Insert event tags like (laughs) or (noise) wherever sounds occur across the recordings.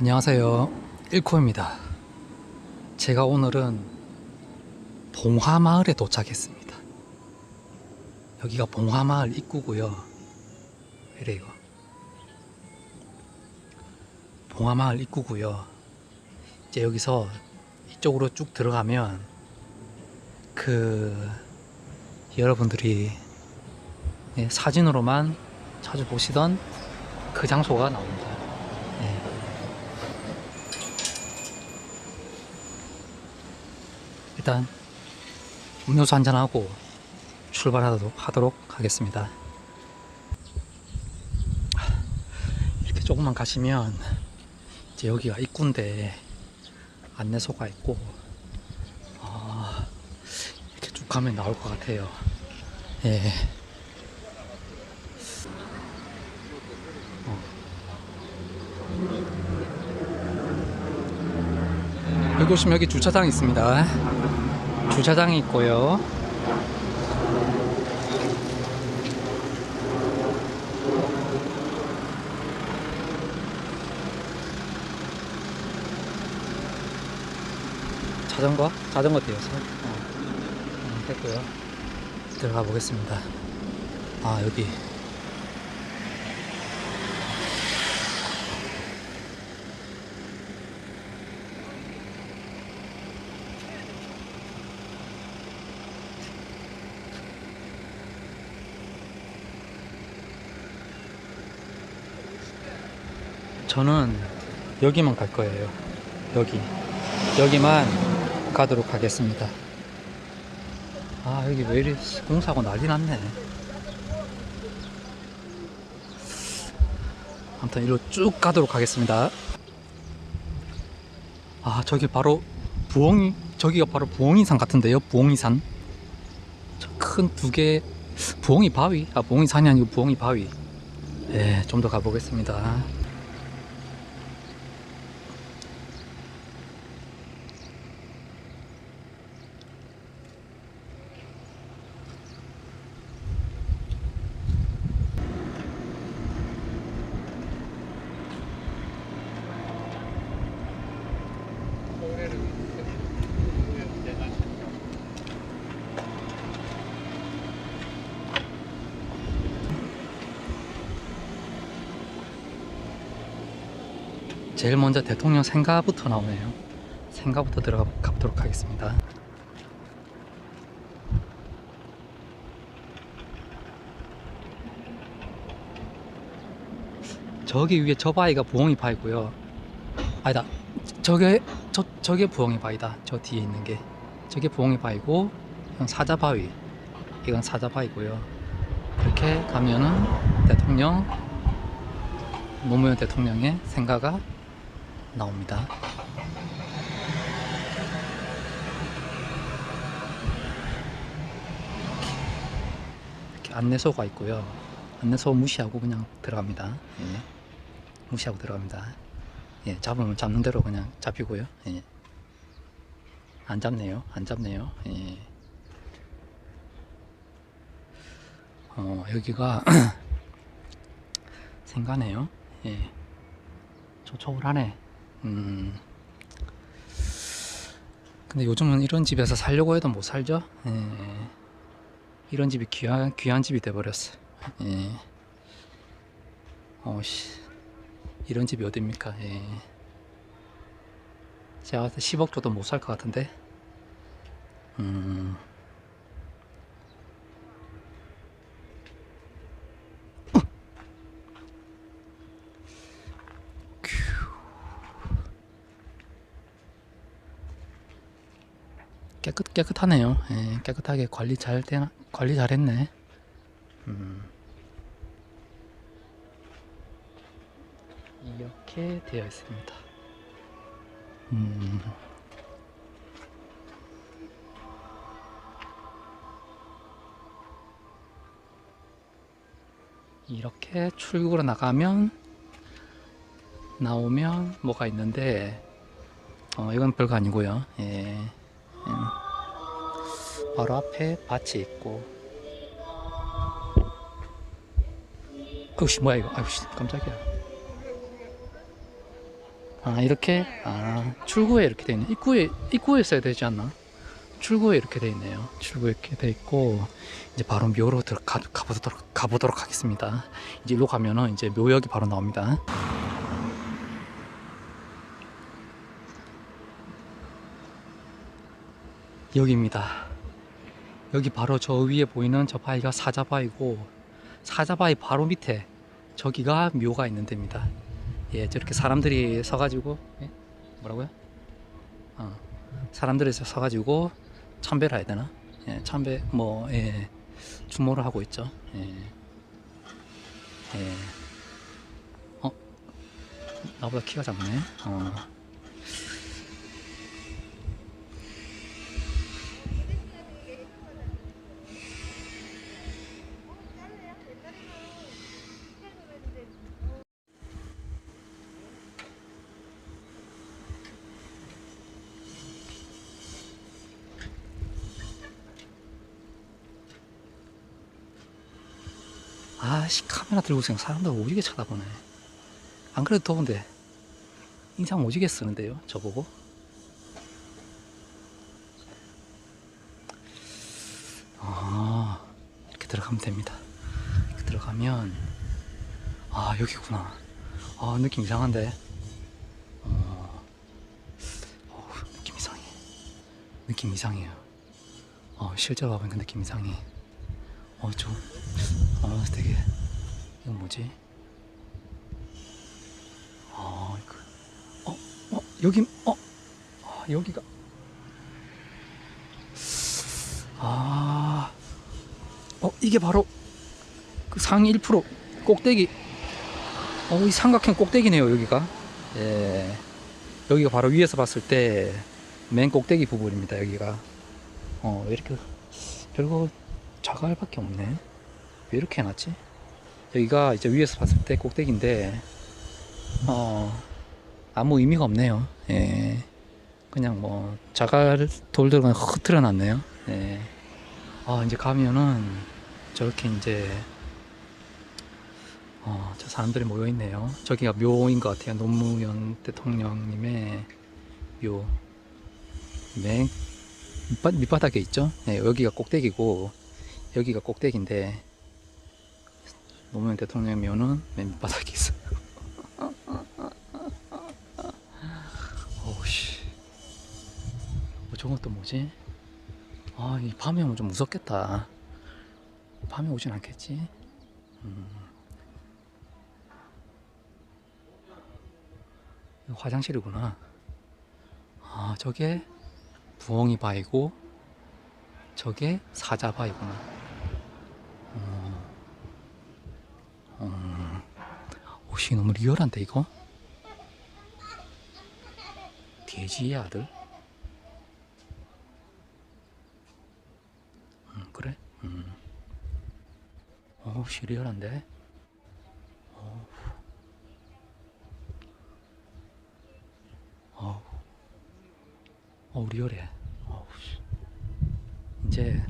안녕하세요. 일코입니다. 제가 오늘은 봉화마을에 도착했습니다. 여기가 봉화마을 입구고요. 이래 이거. 봉화마을 입구고요. 이제 여기서 이쪽으로 쭉 들어가면 그 여러분들이 예, 사진으로만 자주 보시던 그 장소가 나옵니다. 예. 일단 음료수 한잔 하고 출발하도록 하도록 하겠습니다. 이렇게 조금만 가시면 이제 여기가 입구인데 안내소가 있고 아, 이렇게 쭉 가면 나올 것 같아요. 예. 여기 오시면 여기 주차장이 있습니다. 주차장이 있고요. 자전거? 자전거 대여서 어. 어, 됐고요. 들어가 보겠습니다. 아 여기 저는 여기만 갈 거예요. 여기. 여기만 가도록 하겠습니다. 아, 여기 왜 이리 공사하고 난리 났네. 아무튼 이리로 쭉 가도록 하겠습니다. 아, 저기 바로 부엉이, 저기가 바로 부엉이산 같은데요. 부엉이산. 저 큰 두 개, 부엉이 바위? 아, 부엉이산이 아니고 부엉이 바위. 예, 좀 더 가보겠습니다. 제일 먼저 대통령 생가부터 나오네요. 생가부터 들어가 보도록 하겠습니다. 저기 위에 저 바위가 부엉이 바위고요. 아니다. 저게 저 저게 부엉이 바위다. 저 뒤에 있는 게 저게 부엉이 바위고 이건 사자 바위. 이건 사자 바위고요. 이렇게 가면은 대통령 노무현 대통령의 생가가 나옵니다. 이렇게 안내소가 있고요. 안내소 무시하고 그냥 들어갑니다. 예. 무시하고 들어갑니다. 예, 잡으면 잡는 대로 그냥 잡히고요. 예. 안 잡네요. 안 잡네요. 예. 어, 여기가 (clears throat) 생가네요. 예. 초초하네. 음. 근데 요즘은 이런 집에서 살려고 해도 못 살죠. 예. 이런 집이 귀한 귀한 집이 돼 버렸어. 예. 어씨. 이런 집이 어딥니까? 예. 제가 봤을 때 10억 줘도 못 살 것 같은데. 음. 깨끗 깨끗하네요. 예, 깨끗하게 관리 잘 되나 관리 잘했네. 음. 이렇게 되어 있습니다. 음. 이렇게 출구로 나가면 나오면 뭐가 있는데 어 이건 별거 아니고요. 예. 음. 바로 앞에 밭이 있고 아우씨 뭐야 이거 아우씨 깜짝이야 아 이렇게 아 출구에 이렇게 돼 있네. 입구에 입구에 있어야 되지 않나? 출구에 이렇게 돼 있네요. 출구에 이렇게 돼 있고 이제 바로 묘로 들어가 가보도록 가보도록 하겠습니다. 이제 일로 가면은 이제 묘역이 바로 나옵니다. 여기입니다. 여기 바로 저 위에 보이는 저 바위가 사자바위고 사자바위 바로 밑에 저기가 묘가 있는 데입니다. 예, 저렇게 사람들이 서가지고 예? 뭐라고요? 어, 사람들이 서- 서가지고 참배를 해야 되나? 예, 참배 뭐 예, 추모를 하고 있죠. 예, 예. 어, 나보다 키가 작네. 어. 아씨 카메라 들고 있으면 사람들 오지게 쳐다보네. 안 그래도 더운데 인상 오지게 쓰는데요? 저보고? 아 이렇게 들어가면 됩니다. 이렇게 들어가면 아 여기구나. 아 느낌 이상한데. 어, 어우, 느낌 이상해. 느낌 이상해요. 어 실제로 와보니까 느낌 이상해 어좀 아, 되게 이건 뭐지? 아, 이거 어, 어, 여기 어, 아, 여기가 아, 어, 이게 바로 그 상위 1% 꼭대기. 어, 이 삼각형 꼭대기네요, 여기가. 예, 여기가 바로 위에서 봤을 때 맨 꼭대기 부분입니다, 여기가. 어, 왜 이렇게 별거 자갈밖에 없네. 왜 이렇게 해놨지? 여기가 이제 위에서 봤을 때 꼭대기인데, 어, 아무 의미가 없네요. 예. 그냥 뭐, 자갈 돌들 그냥 흐트려 놨네요. 예. 아, 이제 가면은, 저렇게 이제, 어, 저 사람들이 모여 있네요. 저기가 묘인 것 같아요. 노무현 대통령님의 묘. 맨 밑바, 밑바닥에 있죠? 예, 여기가 꼭대기고, 여기가 꼭대기인데, 노무현 대통령 묘는 맨 밑바닥에 있어요. 어우씨. 어, 저건 또 뭐지? 아, 이 밤에 오면 좀 무섭겠다. 밤에 오진 않겠지? 음. 화장실이구나. 아, 저게 부엉이 바이고, 저게 사자 바이구나. 어. 음, 옷이 너무 리얼한데 이거? 돼지의 아들? 음, 그래? 음. 옷이 리얼한데? 어우. 어우. 어우, 리얼해. 어우, 씨. 이제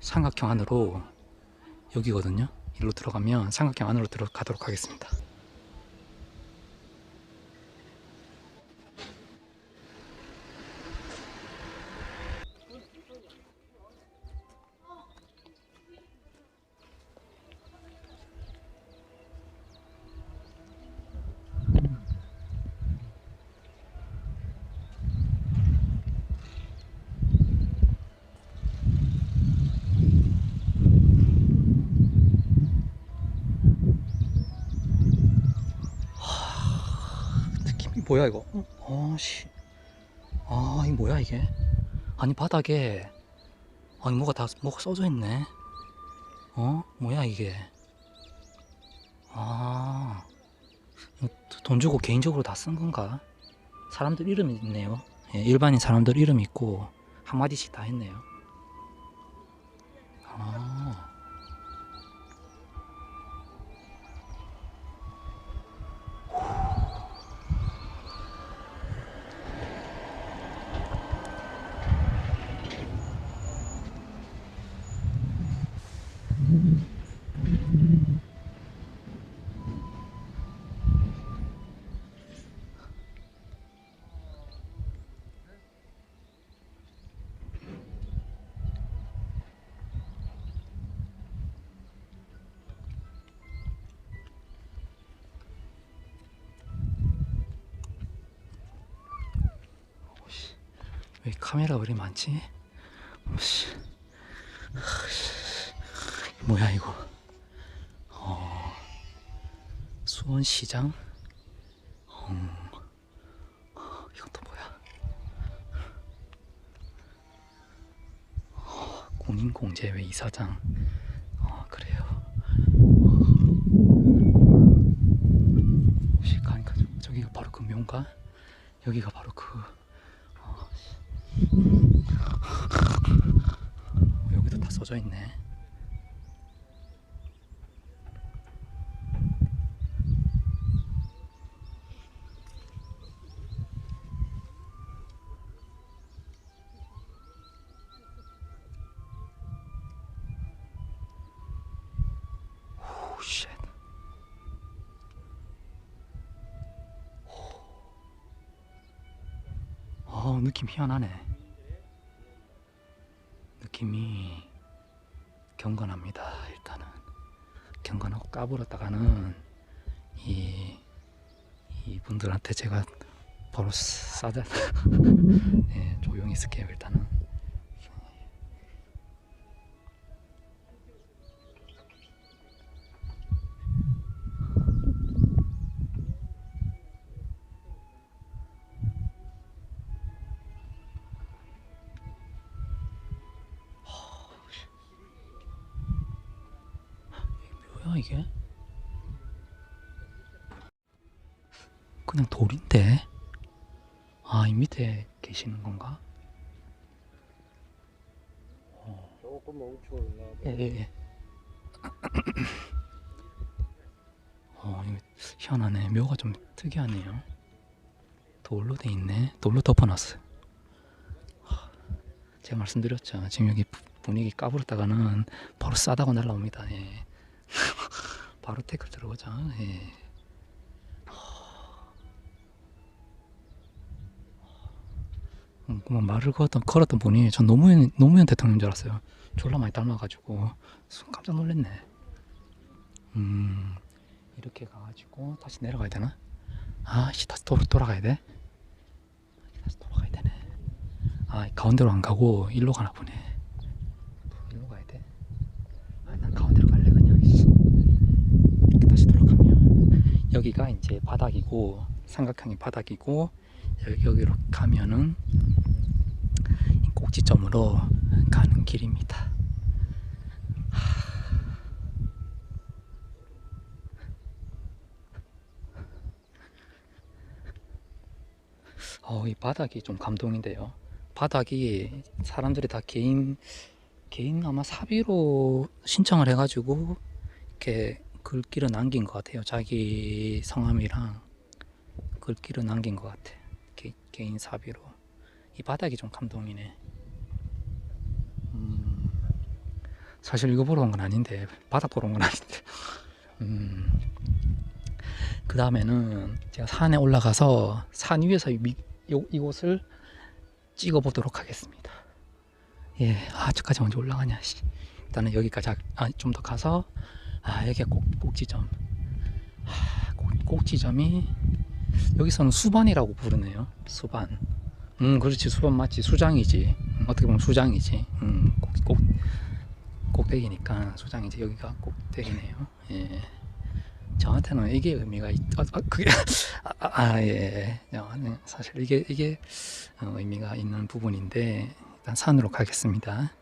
삼각형 안으로 여기거든요. 일로 들어가면 삼각형 안으로 들어가도록 하겠습니다. 느낌이 뭐야 이거? 어, 씨. 아, 이 뭐야 이게? 아니 바닥에 아니 뭐가 다 뭐가 써져 있네. 어? 뭐야 이게? 아, 이거 돈 주고 개인적으로 다 쓴 건가? 사람들 이름이 있네요. 예, 일반인 사람들 이름 있고 한 마디씩 다 했네요. 아. 왜 카메라가 왜 이리 많지? 씨. 뭐야 이거? 어, 수원시장? 음, 이건 또 뭐야? 어, 군인공제회 이사장. 어, 그래요. 혹시 가니까 저- 저기가 바로 그 묘인가? 여기가 바로 그 어, 씨. 여기도 다 써져 있네. 오, 쉣. 어, 느낌 희한하네. 느낌이 경건합니다. 일단은 경건하고 까불었다가는 이 이분들한테 제가 바로 싸다. (laughs) 예, 조용히 있을게요. 일단은. 조금 멈춰 올라. 예, 예, 예. (coughs) 어, 이거 희한하네. 묘가 좀 특이하네요. 돌로 돼 있네. 돌로 덮어놨어요. 하, 제가 말씀드렸죠. 지금 여기 부- 분위기 까부렸다가는 바로 싸다고 날라옵니다. 예. (laughs) 바로 태클 들어오죠. 예. 음, 뭐 말을 걸었던, 걸었던 분이 전 노무현, 노무현 대통령인 줄 알았어요. 졸라 많이 닮아가지고 순 깜짝 놀랐네. 음 이렇게 가가지고 다시 내려가야 되나? 아씨 다시 도, 돌아가야 돼? 다시 돌아가야 되네. 아 가운데로 안 가고 일로 가나 보네. 일로 가야 돼. 아난 가운데로 갈래 그냥. 씨. 이렇게 다시 돌아가면 여기가 이제 바닥이고 삼각형이 바닥이고 여기, 여기로 가면은 이 꼭지점으로 가는 길입니다. 어, 이 바닥이 좀 감동인데요. 바닥이 사람들이 다 개인 개인 아마 사비로 신청을 해가지고 이렇게 글귀를 남긴 것 같아요. 자기 성함이랑 글귀를 남긴 것 같아. 개, 개인 사비로. 이 바닥이 좀 감동이네. 음, 사실 이거 보러 온 건 아닌데 바닥 보러 온 건 아닌데. 음, 그 다음에는 제가 산에 올라가서 산 위에서 이, 미- 요- 이곳을 찍어 보도록 하겠습니다. 예, 아 저까지 언제 올라가냐. 씨. 일단은 여기까지 아, 좀 더 가서 아 여기가 꼭, 꼭지점. 아, 꼭, 꼭지점이 여기서는 수반이라고 부르네요. 수반. 음, 그렇지. 수반 맞지. 수장이지. 음, 어떻게 보면 수장이지. 음, 꼭, 꼭, 꼭대기니까 수장이지. 여기가 꼭대기네요. 예. 저한테는 이게 의미가 있, (laughs) 아, 아, 그게, 아, 예. 어, 네, 사실 이게, 이게 어, 의미가 있는 부분인데, 일단 산으로 가겠습니다.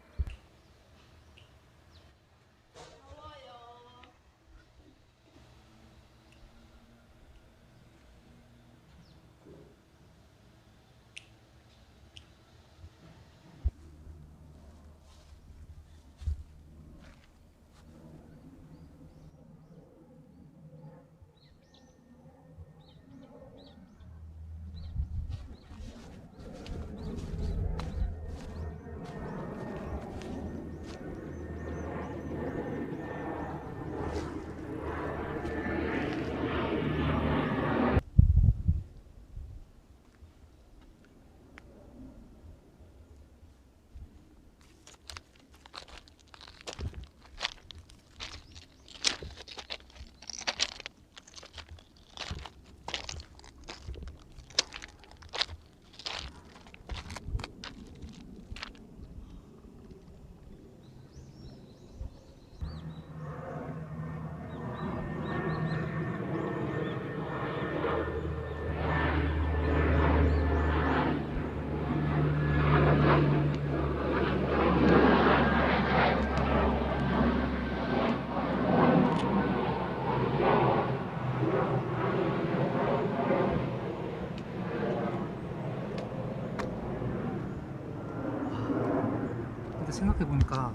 생각해 보니까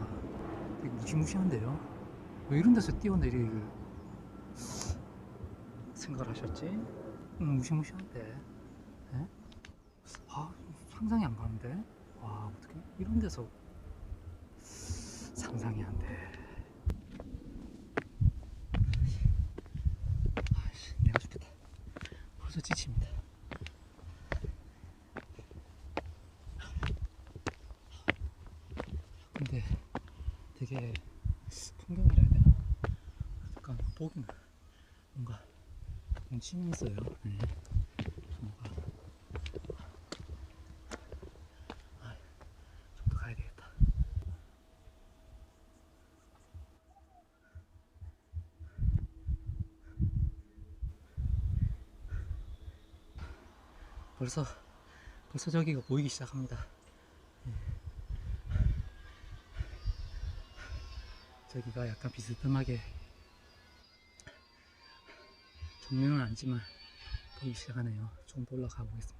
되게 무시무시한데요. 왜 이런 데서 뛰어내릴 생각을 하셨지? 음, 무시무시한데. 예? 아 상상이 안 가는데. 와 어떻게 이런 데서 상상이 안 돼. 아이씨, 내가 죽겠다. 벌써 지칩니다. 근데 되게 풍경이라 해야 되나? 약간 보기는 뭔가 운치 있어요. 네. 아. 벌써 벌써 저기가 보이기 시작합니다. 저기가 약간 비스듬하게 정면은 아니지만 보이기 시작하네요. 좀더 올라가 보겠습니다.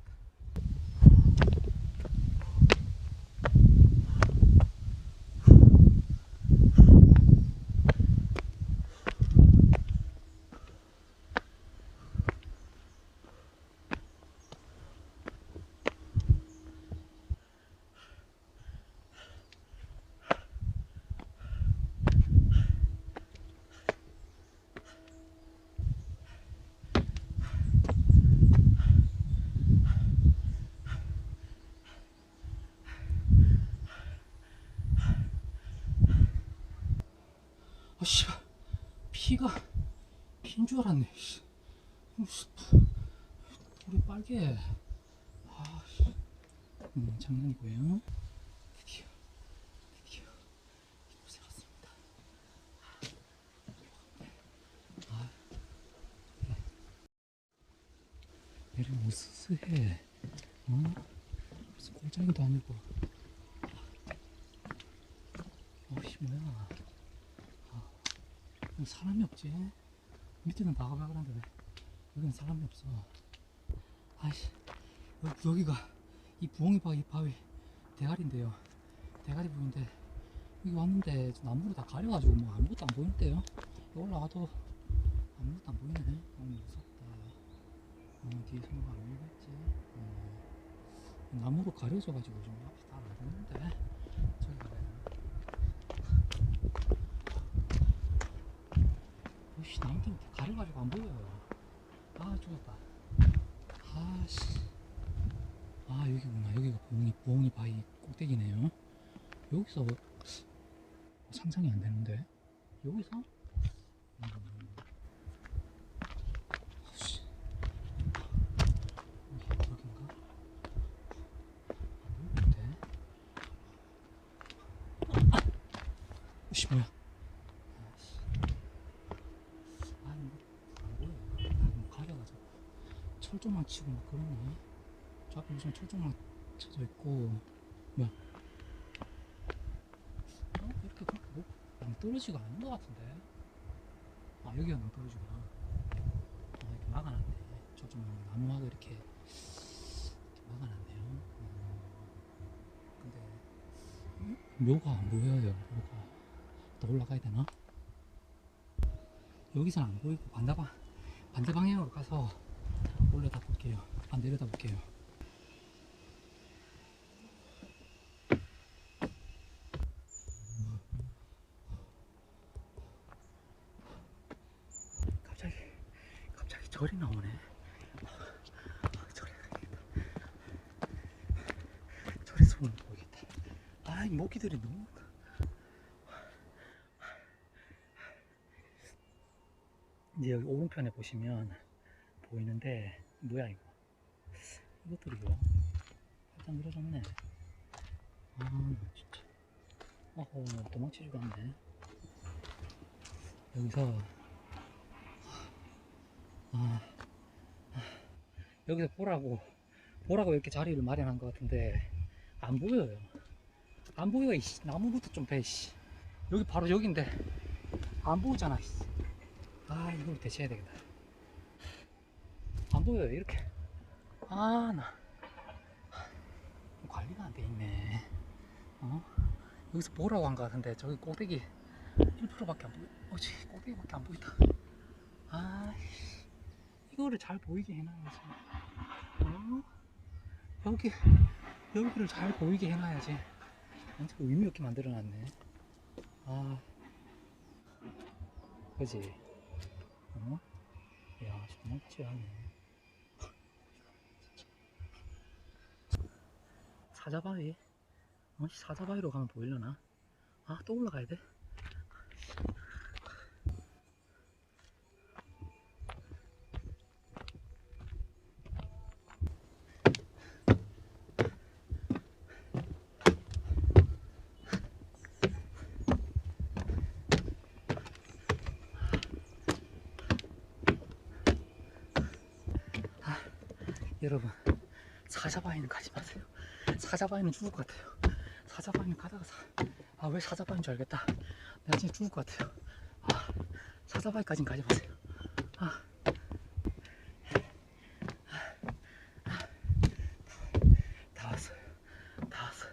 아, 씨, 피가 피인 줄 알았네. 씨, 돌이 빨개. 아, 씨. 음, 장난이고요. 드디어, 드디어 이곳에 왔습니다. 아, 그래. 얘를 뭐 스스해. 어? 무슨 꼴짝이도 아니고. 어씨 뭐야? 사람이 없지. 밑에는 바글바글한데 왜 여기는 사람이 없어. 아이씨 여기, 여기가 이 부엉이 바위 바위 대가리인데요. 대가리 부인데 여기 왔는데 나무로 다 가려가지고 뭐 아무것도 안 보이는데요. 올라가도 아무것도 안 보이네. 너무 무섭다. 어, 뒤에서 뭐가 안 보이겠지. 어, 나무로 가려져가지고 좀 앞이 다 안 보이는데 저기 가야 되나? 씨, 나무 때문에 다 가려가지고 안 보여요. 아, 죽었다. 아씨. 아, 여기구나. 여기가 부엉이, 부엉이 바위 꼭대기네요. 여기서 상상이 안 되는데. 여기서? 음. 아씨. 여기, 여긴가? 안 보이는데? 아! 씨, 뭐야? 아씨. 아니 뭐안 보여. 나뭐 가려가지고 철조망 치고 막 그러네. 저 앞에 무슨 철조망 쳐져 있고 뭐야? 어? 이렇게 그렇게 뭐 낭떠러지가 아닌 것 같은데. 아 여기가 낭떠러지구나. 아 이렇게 막아놨네. 철조망 나무하고 이렇게, 막아놨네요. 음. 근데 음? 묘가 안 보여요. 묘가 더 올라가야 되나? 여기선 안 보이고 반대방 반대 방향으로 가서 올려다 볼게요. 아 내려다 볼게요. 갑자기 갑자기 절이 나오네. 아. 아이 모기들이 너무 이제 여기 오른편에 보시면 보이는데 뭐야 이거? 이것들이요 살짝 늘어졌네. 아 진짜. 어허 도망치지도 않네. 여기서 아, 아, 여기서 보라고 보라고 이렇게 자리를 마련한 것 같은데 안 보여요. 안 보여 이씨. 나무부터 좀빼 씨. 여기 바로 여기인데 안 보이잖아 씨. 아 이걸 대체해야 되겠다 안 보여요 이렇게 아나 관리가 안 돼 있네 어 여기서 보라고 한 것 같은데 저기 꼭대기 1%밖에 안 보여. 어지 꼭대기밖에 안 보인다. 아 이거를 잘 보이게 해놔야지. 어? 여기 여기를 잘 보이게 해놔야지. 완전 의미 없게 만들어놨네. 아, 그지? 어? 야, 정말 찌하네. 사자바위? 어, 사자바위로 가면 보이려나? 아, 또 올라가야 돼? 여러분, 사자바위는 가지 마세요. 사자바위는 죽을 것 같아요. 사자바위는 가다가 사... 아, 왜 사자바위인 줄 알겠다. 내가 진짜 죽을 것 같아요. 아, 사자바위까진 가지 마세요. 아. 다 왔어요. 다 왔어요.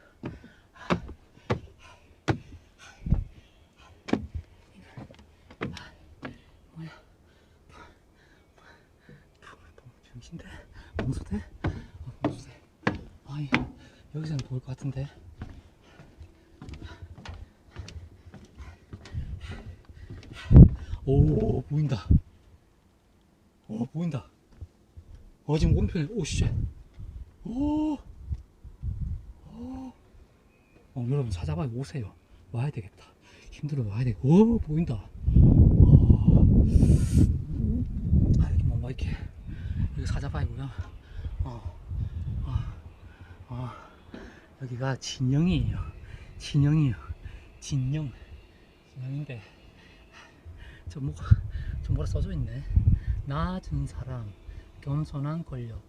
뭐야? 병신데? 봉수대? 어, 봉수대. 아이, 여기서는 보일 것 같은데. 오, 보인다. 어, 보인다. 어, 지금 오른편에, 오, 씨. 오. 오. 어, 여러분, 찾아봐 오세요. 와야 되겠다. 힘들어 와야 돼. 오, 보인다. 어. 아, 여기 뭐, 뭐, 이렇게. 여기 사자바이고요. 어, 어, 어, 여기가 진영이에요. 진영이에요. 진영. 진영인데, 저 뭐, 저 뭐라 써져 있네. 낮은 사랑, 겸손한 권력,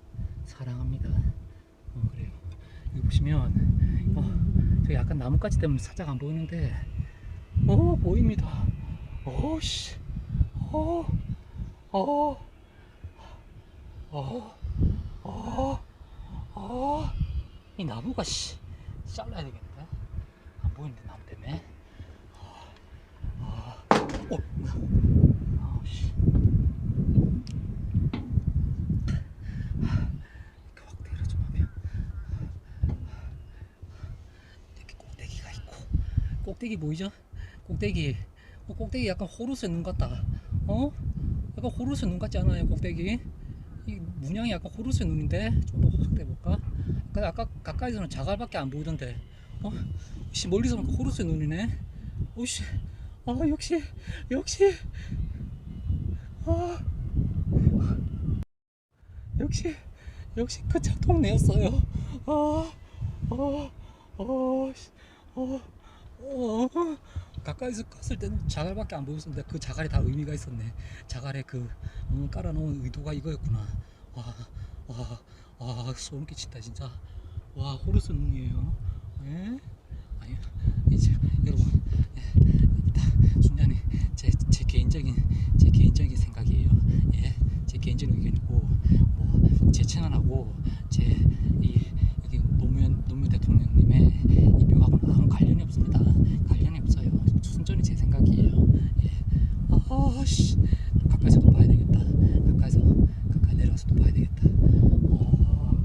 사랑합니다. 어, 그래요. 여기 보시면, 어, 저기 약간 나뭇가지 때문에 살짝 안 보이는데, 어, 보입니다. 어, 씨. 어, 어. 어, 어, 어, 이 나무가 씨 잘라야 되겠는데 안 보이는데 나무 때문에. 어, 어, 어, 뭐야? 아, 씨. 이렇게 확대를 좀 하면 이렇게 꼭대기가 있고 꼭대기 보이죠? 꼭대기. 어, 꼭대기 약간 호루스 눈 같다. 어? 약간 호루스 눈 같지 않아요? 꼭대기? 이 문양이 약간 호루스 눈인데 좀 더 확대해 볼까? 근데 아까 가까이서는 자갈밖에 안 보이던데 어? 씨 멀리서 보니까 호루스 눈이네 오씨 아 역시 역시 아 역시 역시 그 작동 내였어요 아, 아, 아, 씨, 아, 아, 가까이서 깠을 때는 자갈밖에 안 보였었는데 그 자갈에 다 의미가 있었네. 자갈에 그 어, 깔아놓은 의도가 이거였구나. 와, 와, 와 소름 끼친다 진짜. 와 호르스 눈이에요. 예? 아니 이제 여러분 예, 다 순전히 제, 제 개인적인 제 개인적인 생각이에요. 예, 제 개인적인 의견이고 뭐 제 채널하고 제 이 여기 노무현 노무현 대통령님의 이 묘하고는 아무 관련이 없습니다. 관련이 없어요. 순전히 제 생각이에요. 예. 아씨 가까이서도 봐야 되겠다. 가까이서 가까이 내려가서도 봐야 되겠다. 어,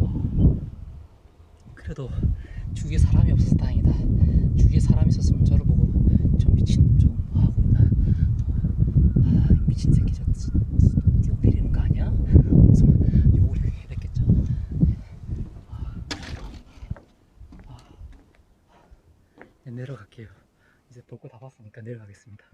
어, 그래도 주위에 사람이 없어서 다행이다. 주위에 사람이 있었으면 저를 보고 저 미친놈 저거 뭐 하고 있나? 아, 이 미친 새끼 저 뛰어내리는 거 아니야? 그래서 욕을 해야 됐겠죠. 네, 내려갈게요. 이제 볼거다 봤으니까 내려가겠습니다.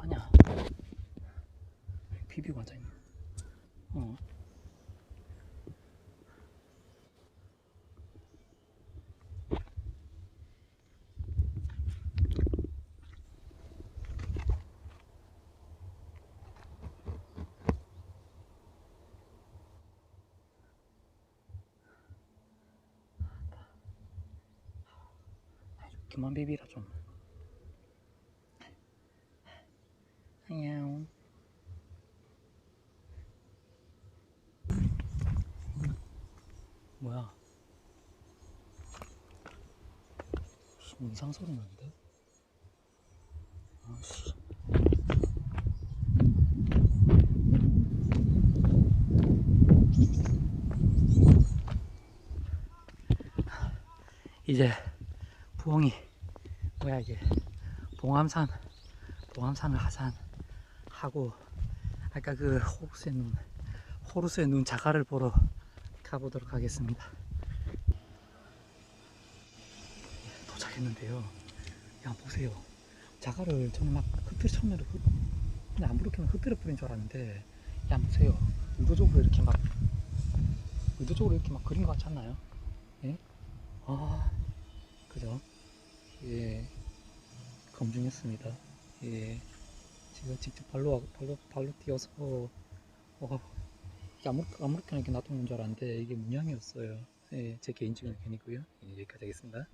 아니야. 비비고 앉아있네. 어. 그만 비비라 좀. 안녕. 뭐야? 이상 소리 나는데? 아씨. 이제 부엉이. 뭐야 이게. 봉암산. 봉암산을 하산하고 아까 그 호루스의 눈 호루스의 눈 자갈을 보러 가보도록 하겠습니다. 도착했는데요. 야 보세요. 자갈을 저는 막 흩트려 처음에는 흩, 근데 안 부르키면 흩트려 뿌린 줄 알았는데 야 보세요. 의도적으로 이렇게 막 의도적으로 이렇게 막 그린 것 같지 않나요? 예? 아 그죠? 예. 검증했습니다. 예. 제가 직접 발로 발로 발로 뛰어서 어, 아무 아무렇게나 이렇게 놔두는 줄 알았는데 이게 문양이었어요. 예, 제 개인적인 의견이고요. 예, 여기까지 하겠습니다